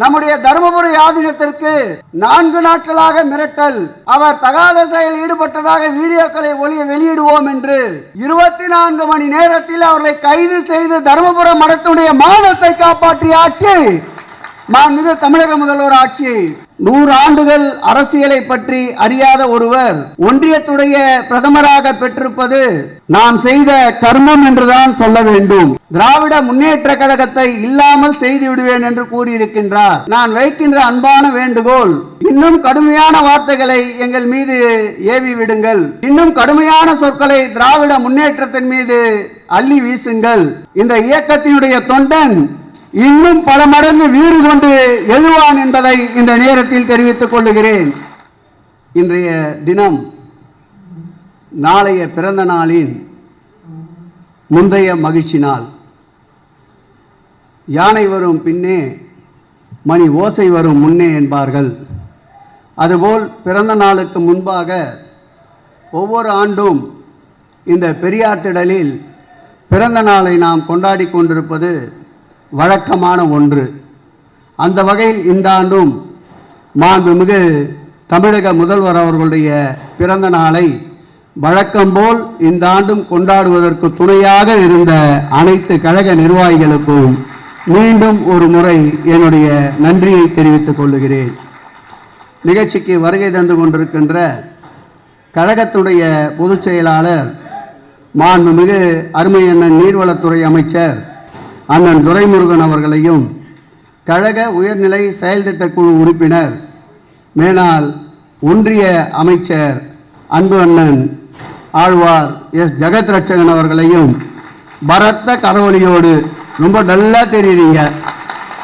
நம்முடைய தருமபுரி ஆதீனத்திற்கு நான்கு நாட்களாக மிரட்டல். அவர் தகாத செயலில் ஈடுபட்டதாக வீடியோக்களை ஒளிய வெளியிடுவோம் என்று இருபத்தி நான்கு மணி நேரத்தில் அவர்களை கைது செய்து தருமபுரம் மடத்துடைய மானத்தை காப்பாற்றிய ஆட்சி. மாண்புமிகு தமிழக முதல்வர் ஆட்சி. நூறு ஆண்டுகள் அரசியலை பற்றி அறியாத ஒருவர் ஒன்றியத்துடைய பிரதமராக பெற்றிருப்பது நாம் செய்த கர்மம் என்றுதான் சொல்ல வேண்டும். திராவிட முன்னேற்ற கழகத்தை இல்லாமல் செய்து விடுவேன் என்று கூறியிருக்கின்றார். நான் வைக்கின்ற அன்பான வேண்டுகோள் இன்னும் கடுமையான வார்த்தைகளை எங்கள் மீது ஏவி விடுங்கள். இன்னும் கடுமையான சொற்களை திராவிட முன்னேற்றத்தின் மீது அள்ளி வீசுங்கள். இந்த இயக்கத்தினுடைய தொண்டன் இன்னும் பல மடங்கு வீறு கொண்டு எழுவான் என்பதை இந்த நேரத்தில் தெரிவித்துக் கொள்ளுகிறேன். இன்றைய தினம் நாளைய பிறந்த நாளின் முந்தைய மகிழ்ச்சி நாள். யானை வரும் பின்னே மணி ஓசை வரும் முன்னே என்பார்கள். அதுபோல் பிறந்த நாளுக்கு முன்பாக ஒவ்வொரு ஆண்டும் இந்த பெரியார் திடலில் பிறந்த நாளை நாம் கொண்டாடி கொண்டிருப்பது வழக்கமான ஒன்று. அந்த வகையில் இந்த ஆண்டும் மாண்புமிகு தமிழக முதல்வர் அவர்களுடைய பிறந்த நாளை வழக்கம்போல் இந்த ஆண்டும் கொண்டாடுவதற்கு துணையாக இருந்த அனைத்து கழக நிர்வாகிகளுக்கும் மீண்டும் ஒரு முறை என்னுடைய நன்றியை தெரிவித்துக் கொள்ளுகிறேன். நிகழ்ச்சிக்கு வருகை தந்து கொண்டிருக்கின்ற கழகத்துடைய பொதுச் செயலாளர் மாண்புமிகு அருமையண்ணன் நீர்வளத்துறை அமைச்சர் அண்ணன் துரைமுருகன் அவர்களையும் கழக உயர்நிலை செயல்திட்ட குழு உறுப்பினர் மேனால் ஒன்றிய அமைச்சர் அன்பு அண்ணன் ஆழ்வார் எஸ். ஜெகத் ரட்சகன் அவர்களையும் பரத்த கரவொலியோடு ரொம்ப நல்லா தெரியுறீங்க.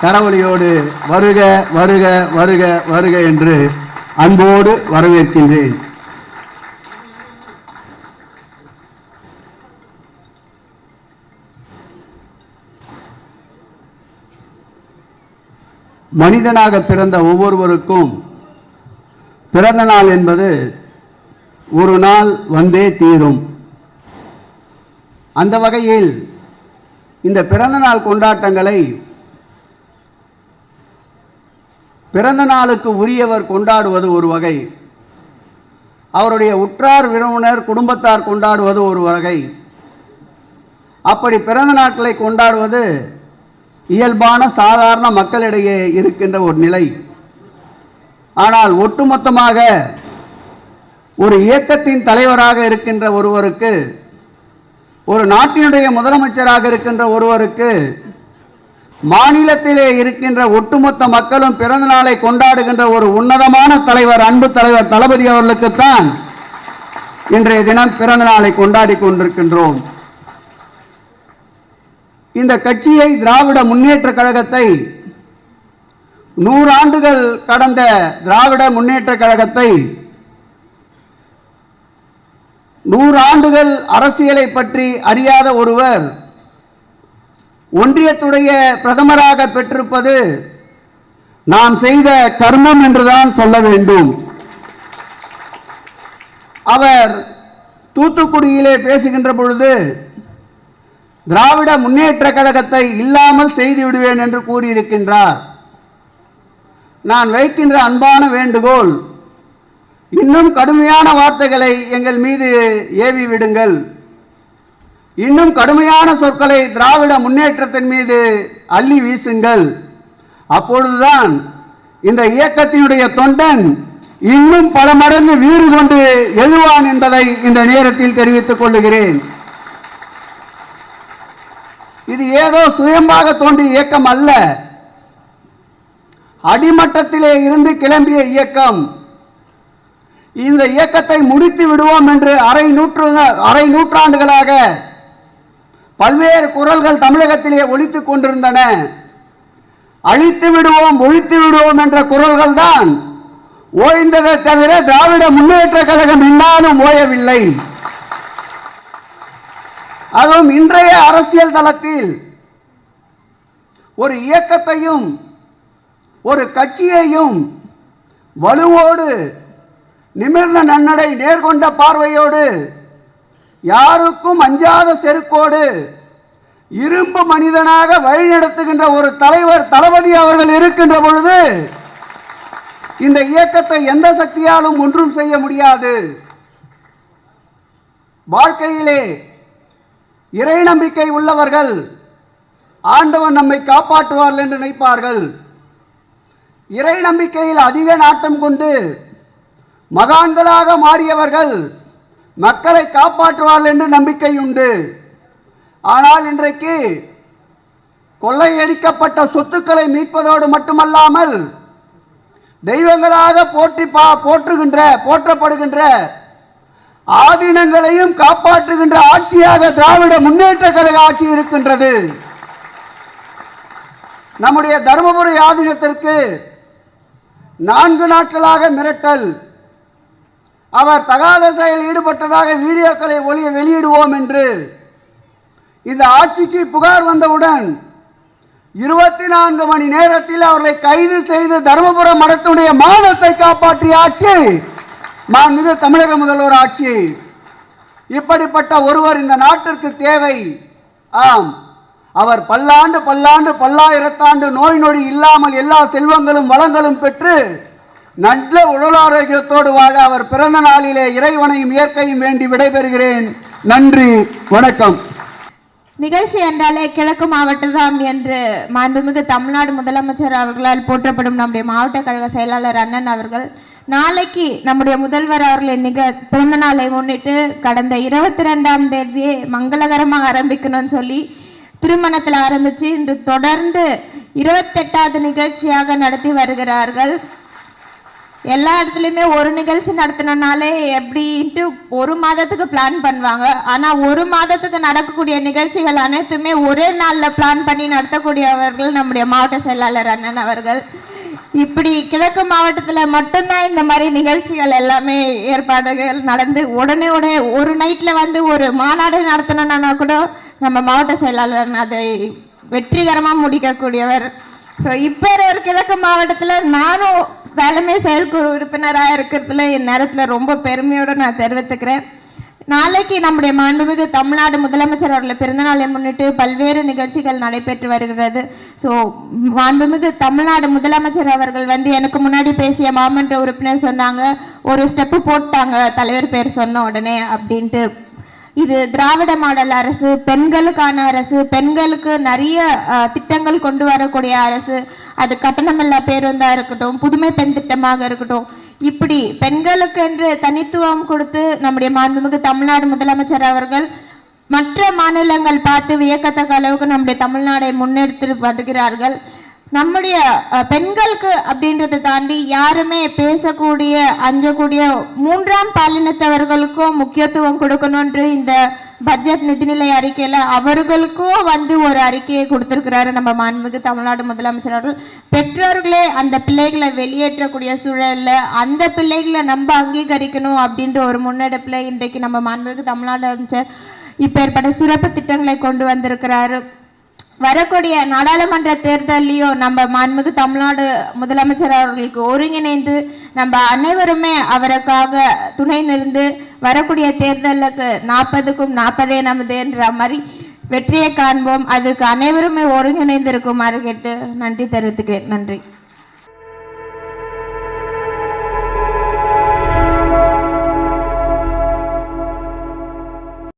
கரவொலியோடு வருக வருக வருக வருக என்று அன்போடு வரவேற்கின்றேன். மனிதனாக பிறந்த ஒவ்வொருவருக்கும் பிறந்த நாள் என்பது ஒரு நாள் வந்தே தீரும். அந்த வகையில் இந்த பிறந்த நாள் கொண்டாட்டங்களை பிறந்த நாளுக்கு உரியவர் கொண்டாடுவது ஒரு வகை அவருடைய உற்றார் விரும்பினர் குடும்பத்தார் கொண்டாடுவது ஒரு வகை. அப்படி பிறந்த நாட்களை கொண்டாடுவது இயல்பான சாதாரண மக்களிடையே இருக்கின்ற ஒரு நிலை. ஆனால் ஒட்டுமொத்தமாக ஒரு இயக்கத்தின் தலைவராக இருக்கின்ற ஒருவருக்கு ஒரு நாட்டினுடைய முதலமைச்சராக இருக்கின்ற ஒருவருக்கு மாநிலத்திலே இருக்கின்ற ஒட்டுமொத்த மக்களும் பிறந்த நாளை கொண்டாடுகின்ற ஒரு உன்னதமான தலைவர் அன்பு தலைவர் தளபதி அவர்களுக்குத்தான் இன்றைய தினம் பிறந்த நாளை கொண்டாடி கொண்டிருக்கின்றோம். இந்த கட்சியை திராவிட முன்னேற்ற கழகத்தை நூறாண்டுகள் கடந்த திராவிட முன்னேற்ற கழகத்தை நூறாண்டுகள் அரசியலை பற்றி அறியாத ஒருவர் ஒன்றியத்துடைய பிரதமராக பெற்றிருப்பது நாம் செய்த கர்மம் என்றுதான் சொல்ல வேண்டும். அவர் தூத்துக்குடியிலே பேசுகின்ற பொழுது திராவிட முன்னேற்ற கழகத்தை இல்லாமல் செய்து விடுவேன் என்று கூறியிருக்கின்றார். நான் வைக்கின்ற அன்பான வேண்டுகோள் இன்னும் கடுமையான வார்த்தைகளை எங்கள் மீது ஏவி விடுங்கள். இன்னும் கடுமையான சொற்களை திராவிட முன்னேற்றத்தின் மீது அள்ளி வீசுங்கள். அப்பொழுதுதான் இந்த இயக்கத்தினுடைய தொண்டன் இன்னும் பல மடங்கு வீறு கொண்டு எழுவான் என்பதை இந்த நேரத்தில் தெரிவித்துக் கொள்ளுகிறேன். இது ஏதோ சுயமாக தோன்றிய இயக்கம் அல்ல. அடிமட்டத்திலே இருந்து கிளம்பிய இயக்கம். இந்த இயக்கத்தை முடித்து விடுவோம் என்று அரை நூற்று அரை நூற்றாண்டுகளாக பல்வேறு குரல்கள் தமிழகத்திலே ஒழித்துக் கொண்டிருந்தன. அழித்து விடுவோம் ஒழித்து விடுவோம் என்ற குரல்கள் தான் ஓய்ந்ததை தவிர திராவிட முன்னேற்ற கழகம் இன்னாலும் ஓயவில்லை. அதுவும் இன்றைய அரசியல் தளத்தில் ஒரு இயக்கத்தையும் ஒரு கட்சியையும் வலுவோடு நிமிர்ந்த நன்னடை நேர்கொண்ட பார்வையோடு யாருக்கும் அஞ்சாத செருக்கோடு இரும்பு மனிதனாக வழிநடத்துகின்ற ஒரு தலைவர் தளபதி அவர்கள் இருக்கின்ற பொழுது இந்த இயக்கத்தை எந்த சக்தியாலும் ஒன்றும் செய்ய முடியாது. வாழ்க்கையிலே இறை நம்பிக்கை உள்ளவர்கள் ஆண்டவன் நம்மை காப்பாற்றுவார்கள் என்று நினைப்பார்கள். இறை நம்பிக்கையில் அதிக நாட்டம் கொண்டு மகான்களாக மாறியவர்கள் மக்களை காப்பாற்றுவார்கள் என்று நம்பிக்கை உண்டு. ஆனால் இன்றைக்கு கொள்ளையடிக்கப்பட்ட சொத்துக்களை மீட்பதோடு மட்டுமல்லாமல் தெய்வங்களாக போற்றி பா போற்றுகின்ற போற்றப்படுகின்ற ஆதீனங்களையும் காப்பாற்றுகின்ற ஆட்சியாக திராவிட முன்னேற்ற கழக ஆட்சி இருக்கின்றது. நம்முடைய தருமபுரி ஆதீனத்திற்கு நான்கு நாட்களாக மிரட்டல். அவர் தகாத செயலில் ஈடுபட்டதாக வீடியோக்களை ஒளிய வெளியிடுவோம் என்று. இந்த ஆட்சிக்கு புகார் வந்தவுடன் இருபத்தி நான்கு மணி நேரத்தில் அவர்களை கைது செய்து தருமபுரம் மடத்துடைய மானத்தை காப்பாற்றிய ஆட்சி மாண்புமிகு தமிழக முதல்வர் ஆட்சி. இப்படிப்பட்ட ஒருவர் இந்த நாட்டிற்கு தேவை. ஆம். அவர் பல்லாண்டு பல்லாண்டு பல்லாயிரத்தாண்டு நோய் நொடி இல்லாமல் எல்லா செல்வங்களும் வளங்களும் பெற்று நல்ல உடல் ஆரோக்கியத்தோடு வாழ அவர் பிறந்த நாளிலே இறைவனையும் இயற்கையும் வேண்டி விடைபெறுகிறேன். நன்றி. வணக்கம். நிகழ்ச்சி என்றாலே கிழக்கு மாவட்டம் என்று மாண்புமிகு தமிழ்நாடு முதலமைச்சர் அவர்களால் போற்றப்படும் நம்முடைய மாவட்ட கழக செயலாளர் அண்ணன் அவர்கள் நாளைக்கு நம்முடைய முதல்வர் அவர்களின் நிக பிறந்த நாளை முன்னிட்டு கடந்த இருபத்தி ரெண்டாம் தேதியே மங்களகரமாக ஆரம்பிக்கணும்னு சொல்லி திருமணத்தில் ஆரம்பித்து இன்று தொடர்ந்து இருபத்தெட்டாவது நிகழ்ச்சியாக நடத்தி வருகிறார்கள். எல்லா இடத்துலையுமே ஒரு நிகழ்ச்சி நடத்தினாலே எப்படின்ட்டு ஒரு மாதத்துக்கு பிளான் பண்ணுவாங்க. ஆனால் ஒரு மாதத்துக்கு நடக்கக்கூடிய நிகழ்ச்சிகள் அனைத்துமே ஒரே நாளில் பிளான் பண்ணி நடத்தக்கூடியவர்கள் நம்முடைய மாவட்ட செயலாளர் அண்ணன் அவர்கள். இப்படி கிழக்கு மாவட்டத்தில் மட்டும்தான் இந்த மாதிரி நிகழ்ச்சிகள் எல்லாமே ஏற்பாடுகள் நடந்து உடனே உடனே ஒரு நைட்டில் வந்து ஒரு மாநாடு நடத்தணும்னா கூட நம்ம மாவட்ட செயலாளர் அதை வெற்றிகரமாக முடிக்கக்கூடியவர். ஸோ இப்போ ஒரு கிழக்கு மாவட்டத்தில் நானும் தலைமை செயற்குழு உறுப்பினராக இருக்கிறதுல என் நேரத்தில் ரொம்ப பெருமையோடு நான் தெரிவித்துக்கிறேன். நாளைக்கு நம்முடைய மாண்புமிகு தமிழ்நாடு முதலமைச்சர் அவர்களை பிறந்தநாளை முன்னிட்டு பல்வேறு நிகழ்ச்சிகள் நடைபெற்று வருகிறது. ஸோ மாண்புமிகு தமிழ்நாடு முதலமைச்சர் அவர்கள் வந்து எனக்கு முன்னாடி பேசிய மாமன்ற உறுப்பினர் சொன்னாங்க. ஒரு ஸ்டெப்பு போட்டாங்க. தலைவர் பேர் சொன்ன உடனே அப்படின்ட்டு. இது திராவிட மாடல் அரசு பெண்களுக்கான அரசு பெண்களுக்கு நிறைய திட்டங்கள் கொண்டு வரக்கூடிய அரசு. அது கட்டணமில்லா பேருந்தா இருக்கட்டும் புதுமை பெண் திட்டமாக இருக்கட்டும். இப்படி பெண்களுக்கு என்று தனித்துவம் கொடுத்து நம்முடைய மாண்புமிகு தமிழ்நாடு முதலமைச்சர் அவர்கள் மற்ற மாநிலங்கள் பார்த்து வியக்கத்தக்க அளவுக்கு நம்முடைய தமிழ்நாடை முன்னெடுத்து வருகிறார்கள். நம்முடைய பெண்களுக்கு அப்படின்றத தாண்டி யாருமே பேசக்கூடிய அஞ்சக்கூடிய மூன்றாம் பாலினத்தவர்களுக்கும் முக்கியத்துவம் கொடுக்கணும்ன்று இந்த பட்ஜெட் நிதிநிலை அறிக்கையில் அவர்களுக்கும் வந்து ஒரு அறிக்கையை கொடுத்துருக்கிறாரு நம்ம மாண்புமிகு தமிழ்நாடு முதலமைச்சர் அவர்கள். பெற்றோர்களே அந்த பிள்ளைகளை வெளியேற்றக்கூடிய சூழல்ல அந்த பிள்ளைகளை நம்ம அங்கீகரிக்கணும் அப்படின்ற ஒரு முன்னெடுப்பில் இன்றைக்கு நம்ம மாண்புமிகு தமிழ்நாடு அமைச்சர் இப்பேற்பட்ட சிறப்பு திட்டங்களை கொண்டு வந்திருக்கிறாரு. வரக்கூடிய நாடாளுமன்ற தேர்தலையும் நம்ம மாண்புமிகு தமிழ்நாடு முதலமைச்சர் அவர்களுக்கு ஒருங்கிணைந்து நம்ம அனைவருமே அவருக்காக துணை நின்று வரக்கூடிய தேர்தலுக்கு நாற்பதுக்கும் நாற்பதே நமதுன்ற மாதிரி வெற்றியை காண்போம். அதுக்கு அனைவருமே ஒருங்கிணைந்திருக்குமாறு கேட்டு நன்றி தெரிவித்துக்கிறேன். நன்றி.